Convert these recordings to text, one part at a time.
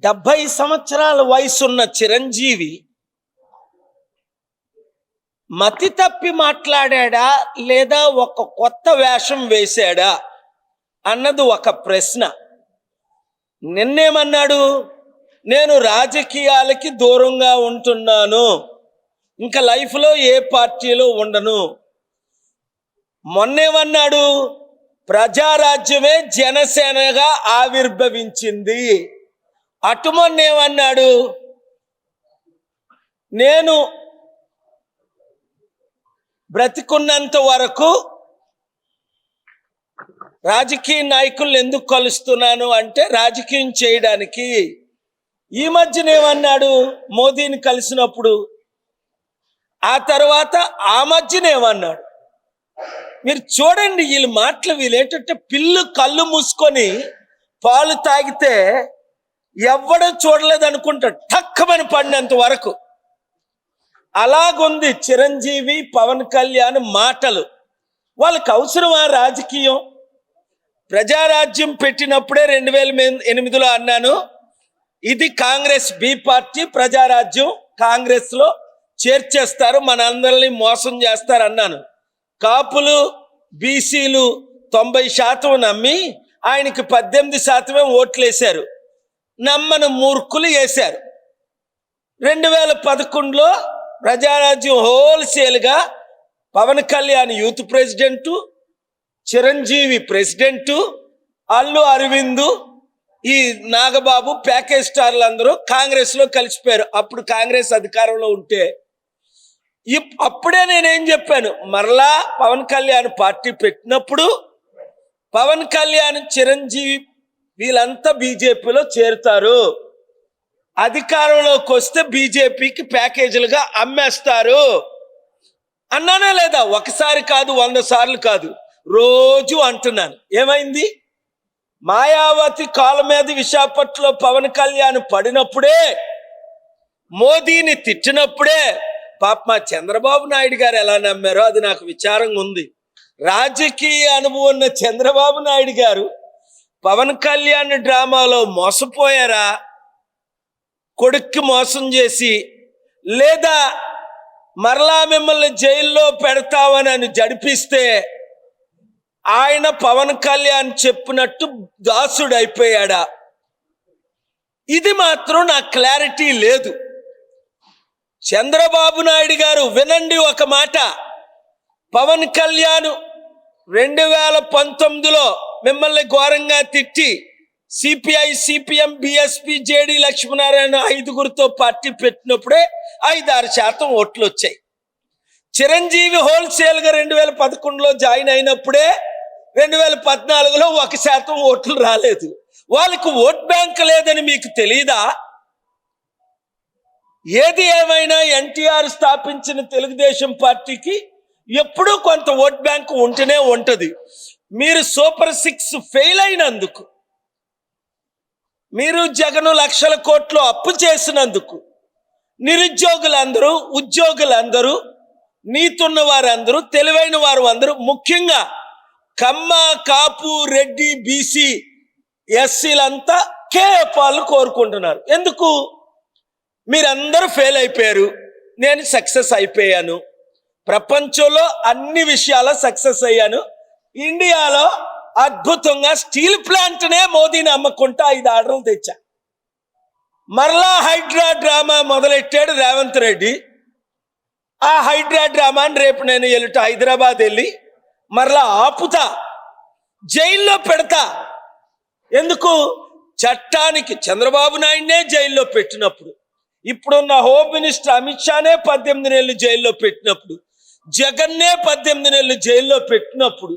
డెబ్బై సంవత్సరాల వయసున్న చిరంజీవి మతి తప్పి మాట్లాడా లేదా ఒక కొత్త వేషం వేశాడా అన్నది ఒక ప్రశ్న. నిన్నేమన్నాడు? నేను రాజకీయాలకి దూరంగా ఉంటున్నాను. ఇంకా లైఫ్లో ఏ పార్టీలో ఉండను. మొన్నేమన్నాడు? ప్రజారాజ్యమే జనసేనగా ఆవిర్భవించింది. అటుమన్నేమన్నాడు నేను బ్రతికున్నంత వరకు రాజకీయ నాయకులను ఎందుకు కలుస్తున్నాను అంటే రాజకీయం చేయడానికి. ఈ మధ్యన ఏమన్నాడు? మోదీని కలిసినప్పుడు. ఆ తర్వాత ఆ మధ్యన ఏమన్నాడు? మీరు చూడండి వీళ్ళ మాటలు వీళ్ళు ఏంటంటే పిల్లు కళ్ళు మూసుకొని పాలు తాగితే ఎవ్వడూ చూడలేదు అనుకుంటాడు టక్కమని పడినంత వరకు. అలాగుంది చిరంజీవి పవన్ కళ్యాణ్ మాటలు. వాళ్ళకి అవసరమా రాజకీయం? ప్రజారాజ్యం పెట్టినప్పుడే రెండు వేల ఎనిమిదిలో అన్నాను ఇది కాంగ్రెస్ బి పార్టీ ప్రజారాజ్యం కాంగ్రెస్లో చేర్చేస్తారు చేర్చేస్తారు మనందరినీ మోసం చేస్తారు అన్నాను కాపులు బీసీలు తొంభై శాతం నమ్మి ఆయనకి పద్దెనిమిది శాతమే ఓట్లేశారు. నమ్మను మూర్ఖులు వేశారు. రెండు వేల పదకొండులో ప్రజారాజ్యం హోల్సేల్గా Pawan Kalyan youth president Chiranjeevi president Allu Aravind ఈ నాగబాబు ప్యాకేజ్ స్టార్లు అందరూ కాంగ్రెస్లో కలిసిపోయారు. అప్పుడు కాంగ్రెస్ అధికారంలో ఉంటే ఇప్- అప్పుడే నేనేం చెప్పాను మరలా పవన్ కళ్యాణ్ పార్టీ పెట్టినప్పుడు పవన్ కళ్యాణ్ చిరంజీవి వీళ్ళంతా బీజేపీలో చేరుతారు. అధికారంలోకి వస్తే బీజేపీకి ప్యాకేజీలుగా అమ్మేస్తారు. అన్నానా లేదా? ఒకసారి కాదు వంద సార్లు కాదు. రోజు అంటున్నాను. ఏమైంది? మాయావతి కాళ్ళ మీద విశాఖపట్నంలో పవన్ కళ్యాణ్ పడినప్పుడే మోదీని తిట్టినప్పుడే పాప మా చంద్రబాబు నాయుడు గారు ఎలా నమ్మారో అది నాకు విచారంగా ఉంది. రాజకీయ అనుభవం ఉన్న చంద్రబాబు నాయుడు గారు పవన్ కళ్యాణ్ డ్రామాలో మోసపోయారా? కొడుక్కి మోసం చేసి లేదా మరలా మిమ్మల్ని జైల్లో పెడతామని అని జడిపిస్తే ఆయన పవన్ కళ్యాణ్ చెప్పినట్టు దాసుడు అయిపోయాడా ఇది మాత్రం నాకు క్లారిటీ లేదు. చంద్రబాబు నాయుడు గారు వినండి ఒక మాట. పవన్ కళ్యాణ్ రెండు వేల పంతొమ్మిదిలో మిమ్మల్ని ఘోరంగా తిట్టి CPI CPM BSP JD Lakshminarayana ఐదుగురితో party పెట్టినప్పుడే ఐదారు శాతం ఓట్లు వచ్చాయి. చిరంజీవి హోల్సేల్గా రెండు వేల పదకొండులో జాయిన్ అయినప్పుడే రెండు వేల పద్నాలుగులో ఒక శాతం ఓట్లు రాలేదు. వాళ్ళకి ఓట్ బ్యాంక్ లేదని మీకు తెలియదా ఏది ఏమైనా ఎన్టీఆర్ స్థాపించిన తెలుగుదేశం పార్టీకి ఎప్పుడూ కొంత ఓట్ బ్యాంక్ ఉంటూనే ఉంటది. మీరు సూపర్ సిక్స్ ఫెయిల్ అయినందుకు మీరు జగను లక్షల కోట్లు అప్పు చేసినందుకు నిరుద్యోగులందరూ ఉద్యోగులందరూ నీతున్న వారందరూ తెలివైన వారు అందరూ ముఖ్యంగా కమ్మ కాపు రెడ్డి బీసీ ఎస్సీలంతా కేపాలు కోరుకుంటున్నారు. ఎందుకు? మీరందరూ ఫెయిల్ అయిపోయారు. నేను సక్సెస్ అయిపోయాను. ప్రపంచంలో అన్ని విషయాల సక్సెస్ అయ్యాను. ఇండియాలో అద్భుతంగా స్టీల్ ప్లాంట్నే మోదీని అమ్ముకుంటా ఐదు ఆర్డర్లు తెచ్చా. మరలా హైడ్రా డ్రామా మొదలెట్టాడు రేవంత్ రెడ్డి. ఆ హైడ్రా డ్రామాని రేపు నేను ఎల్లుట హైదరాబాద్ వెళ్ళి మరలా ఆపుతా జైల్లో పెడతా. ఎందుకు? చట్టానికి చంద్రబాబు నాయుడునే జైల్లో పెట్టినప్పుడు ఇప్పుడున్న హోమ్ మినిస్టర్ అమిత్ షానే పద్దెనిమిది నెలలు జైల్లో పెట్టినప్పుడు జగన్నే పద్దెనిమిది నెలలు జైల్లో పెట్టినప్పుడు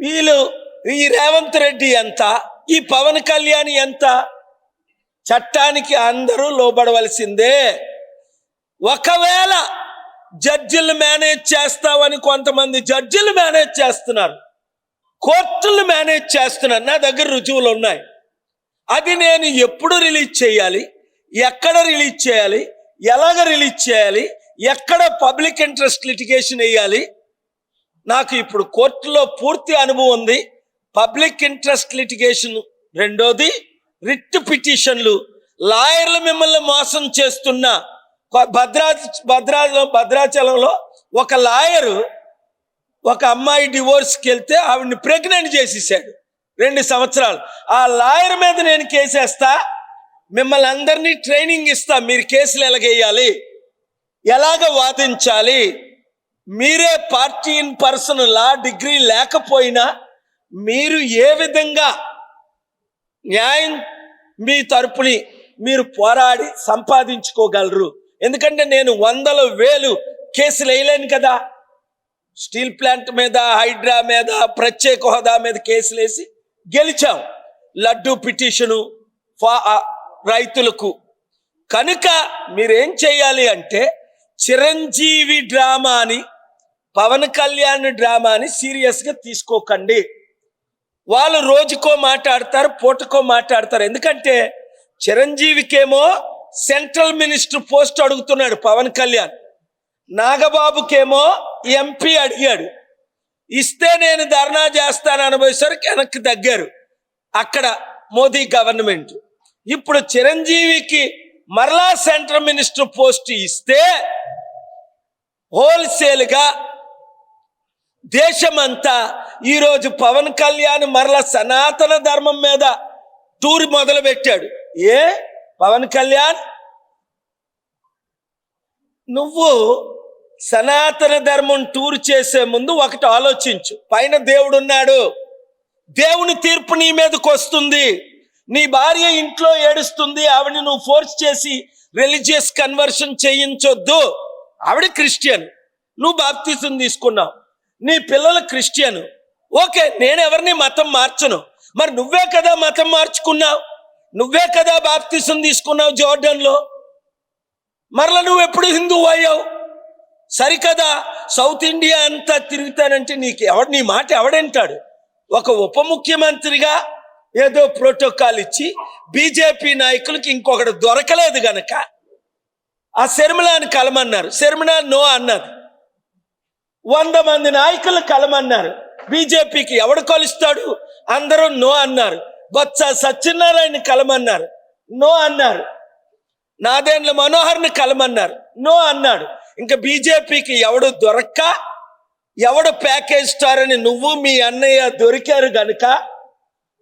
వీళ్ళు ఈ రేవంత్ రెడ్డి ఎంత? ఈ పవన్ కళ్యాణ్ ఎంత? చట్టానికి అందరూ లోబడవలసిందే. ఒకవేళ జడ్జిలు మేనేజ్ చేస్తామని కొంతమంది జడ్జిలు మేనేజ్ చేస్తున్నారు. కోర్టులు మేనేజ్ చేస్తున్నారు. నా దగ్గర రుజువులు ఉన్నాయి. అది నేను ఎప్పుడు రిలీజ్ చేయాలి? ఎక్కడ రిలీజ్ చేయాలి? ఎలాగ రిలీజ్ చేయాలి? ఎక్కడ పబ్లిక్ ఇంట్రెస్ట్ లిటిగేషన్ వేయాలి? నాకు ఇప్పుడు కోర్టులో పూర్తి అనుభవం ఉంది. పబ్లిక్ ఇంట్రెస్ట్ లిటిగేషన్ రెండోది రిట్ పిటిషన్లు. లాయర్లు మిమ్మల్ని మోసం చేస్తున్న భద్రా భద్రా భద్రాచలంలో ఒక లాయరు ఒక అమ్మాయి డివోర్స్కి వెళ్తే ఆవిడ్ని ప్రెగ్నెంట్ చేసేసాడు రెండు సంవత్సరాలు. ఆ లాయర్ మీద నేను కేసేస్తా మిమ్మల్ని అందరినీ ట్రైనింగ్ ఇస్తా మీరు కేసులు ఎలాగేయాలి? ఎలాగ వాదించాలి? మీరే party in person law degree లేకపోయినా మీరు ఏ విధంగా న్యాయం మీ తరపుని మీరు పోరాడి సంపాదించుకోగలరు? ఎందుకంటే నేను వందల వేలు కేసులు వేయలేను కదా. స్టీల్ ప్లాంట్ మీద హైడ్రా మీద ప్రత్యేక హోదా మీద కేసులు వేసి గెలిచాం. లడ్డు పిటిషను ఫా రైతులకు. కనుక మీరేం చేయాలి అంటే చిరంజీవి డ్రామాని పవన్ కళ్యాణ్ డ్రామాని సీరియస్గా తీసుకోకండి. వాళ్ళు రోజుకో మాట్లాడతారు పూటకో మాట్లాడతారు. ఎందుకంటే చిరంజీవికేమో సెంట్రల్ మినిస్టర్ పోస్ట్ అడుగుతున్నాడు పవన్ కళ్యాణ్. నాగబాబుకేమో ఎంపీ అడిగాడు. ఇస్తే నేను ధర్నా చేస్తాను అనుభవేసరికి వెనక్కి తగ్గారు. అక్కడ మోదీ గవర్నమెంట్. ఇప్పుడు చిరంజీవికి మరలా సెంట్రల్ మినిస్టర్ పోస్ట్ ఇస్తే హోల్సేల్గా దేశమంతా ఈరోజు పవన్ కళ్యాణ్ మరల సనాతన ధర్మం మీద టూర్ మొదలు పెట్టాడు ఏ? పవన్ కళ్యాణ్? నువ్వు సనాతన ధర్మం టూర్ చేసే ముందు ఒకటి ఆలోచించు. పైన దేవుడు ఉన్నాడు దేవుని తీర్పు నీ మీదకు వస్తుంది. నీ భార్య ఇంట్లో ఏడుస్తుంది. ఆవిడని నువ్వు ఫోర్స్ చేసి రిలీజియస్ కన్వర్షన్ చేయించొద్దు. ఆవిడ క్రిస్టియన్. నువ్వు బాప్తీసం తీసుకున్నావు. నీ పిల్లలు క్రిస్టియన్. ఓకే నేను ఎవరిని మతం మార్చను? మరి నువ్వే కదా మతం మార్చుకున్నావు? నువ్వే కదా బాప్తీసం తీసుకున్నావు జోర్డన్లో? మరలా నువ్వు ఎప్పుడు హిందువు అయ్యావు? సరికదా? సౌత్ ఇండియా అంతా తిరుగుతానంటే నీకు ఎవడు నీ మాట ఎవడంటాడు? ఒక ఉప ముఖ్యమంత్రిగా ఏదో ప్రోటోకాల్ ఇచ్చి బీజేపీ నాయకులకి ఇంకొకటి దొరకలేదు గనక ఆ శర్మిలాని కలమన్నారు. శర్మిలా నో అన్నది. వంద మంది నాయకులు కలమన్నారు. బీజేపీకి ఎవడు కలుస్తాడు? అందరూ నో అన్నారు. బొత్స సత్యనారాయణ కలమన్నారు. నో అన్నారు. నాదేండ్ల మనోహర్ని కలమన్నారు. నో అన్నాడు. ఇంకా బీజేపీకి ఎవడు దొరక్క? ఎవడు ప్యాకేజ్ స్టారని అని నువ్వు మీ అన్నయ్య దొరికారు గనుక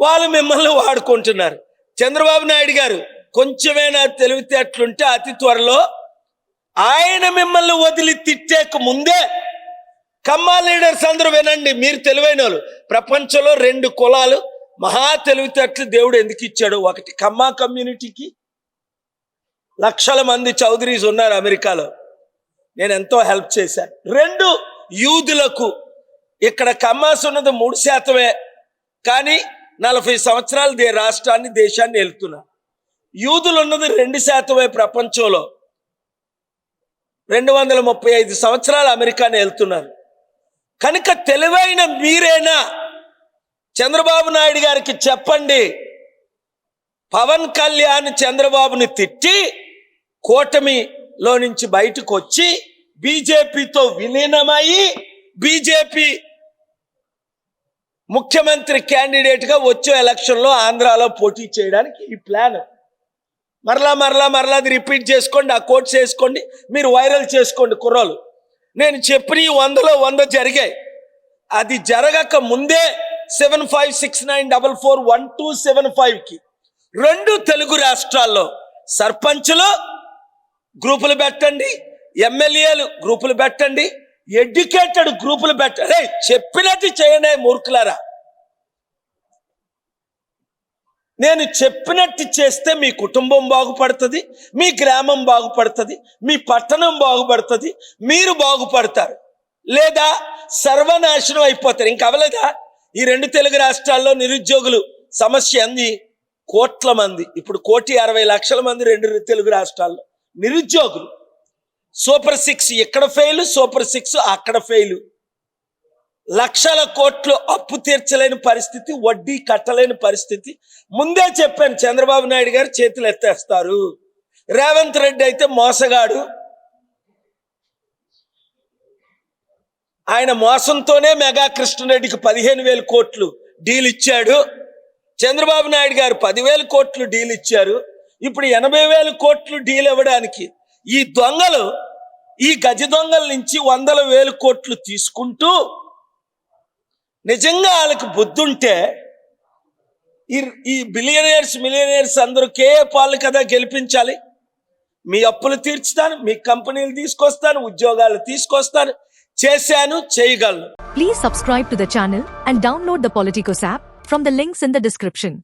వాళ్ళు మిమ్మల్ని వాడుకుంటున్నారు. చంద్రబాబు నాయుడు గారు కొంచెమైనా తెలివితేటలుంటే అతి త్వరలో ఆయన మిమ్మల్ని వదిలి తిట్టేక ముందే కమ్మా లీడర్స్ అందరూ వినండి మీరు తెలివైన వాళ్ళు. ప్రపంచంలో రెండు కులాలు మహా తెలివితేటలు దేవుడు ఎందుకు ఇచ్చాడు? ఒకటి కమ్మా కమ్యూనిటీకి. లక్షల మంది చౌదరీస్ ఉన్నారు అమెరికాలో. నేను ఎంతో హెల్ప్ చేశాను. రెండు యూదులకు. ఇక్కడ కమ్మాస్ ఉన్నది మూడు శాతమే కానీ నలభై సంవత్సరాలు దే రాష్ట్రాన్ని దేశాన్ని వెళ్తున్నా యూదులు ఉన్నది రెండు శాతమే ప్రపంచంలో. రెండు వందల ముప్పై ఐదు సంవత్సరాలు అమెరికాని వెళ్తున్నారు కనుక తెలివైన మీరేనా? చంద్రబాబు నాయుడు గారికి చెప్పండి. పవన్ కళ్యాణ్ చంద్రబాబుని తిట్టి కూటమిలో నుంచి బయటకు వచ్చి బీజేపీతో విలీనమయ్యి బీజేపీ ముఖ్యమంత్రి క్యాండిడేట్గా వచ్చే ఎలక్షన్లో ఆంధ్రాలో పోటీ చేయడానికి ఈ ప్లాన్. మరలా మరలా మరలా అది రిపీట్ చేసుకోండి ఆ కోట్స్ వేసుకోండి మీరు వైరల్ చేసుకోండి కుర్రోలు. నేను చెప్పిన వందలో వంద జరిగాయి. అది జరగక ముందే seven five six nine double four one two seven ఫైవ్కి రెండు తెలుగు రాష్ట్రాల్లో సర్పంచులు గ్రూపులు పెట్టండి ఎమ్మెల్యేలు గ్రూపులు పెట్టండి ఎడ్యుకేటెడ్ గ్రూపులు పెట్టండి చెప్పినట్టు చేయండి మూర్ఖులారా. నేను చెప్పినట్టు చేస్తే మీ కుటుంబం బాగుపడుతుంది మీ గ్రామం బాగుపడుతుంది మీ పట్టణం బాగుపడుతుంది మీరు బాగుపడతారు. లేదా సర్వనాశనం అయిపోతారు. ఇంక అవలేదా ఈ రెండు తెలుగు రాష్ట్రాల్లో నిరుద్యోగులు సమస్య అంది కోట్ల మంది. ఇప్పుడు కోటి అరవై లక్షల మంది రెండు తెలుగు రాష్ట్రాల్లో నిరుద్యోగులు. సూపర్ సిక్స్ ఇక్కడ ఫెయిల్? సూపర్ సిక్స్ అక్కడ ఫెయిల్. లక్షల కోట్లు అప్పు తీర్చలేని పరిస్థితి వడ్డీ కట్టలేని పరిస్థితి. ముందే చెప్పాను చంద్రబాబు నాయుడు గారు చేతులు ఎత్తేస్తారు. రేవంత్ రెడ్డి అయితే మోసగాడు. ఆయన మోసంతోనే మెగా కృష్ణరెడ్డికి పదిహేను వేల కోట్లు డీల్ ఇచ్చాడు. చంద్రబాబు నాయుడు గారు పదివేల కోట్లు డీల్ ఇచ్చారు. ఇప్పుడు ఎనభై వేల కోట్లు డీల్ ఇవ్వడానికి ఈ దొంగలు ఈ గజ దొంగల నుంచి వందల వేల కోట్లు తీసుకుంటూ నిజంగా వాళ్ళకి బుద్ధుంటే ఈ ఈ బిలియనర్స్ మిలియనర్స్ అందరూ కే పాలు కదా గెలిపించాలి. మీ అప్పులు తీర్చుతాను మీ కంపెనీలు తీసుకొస్తాను ఉద్యోగాలు తీసుకొస్తాను చేశాను చేయగలను. Please subscribe to the channel and download the app from the links in the description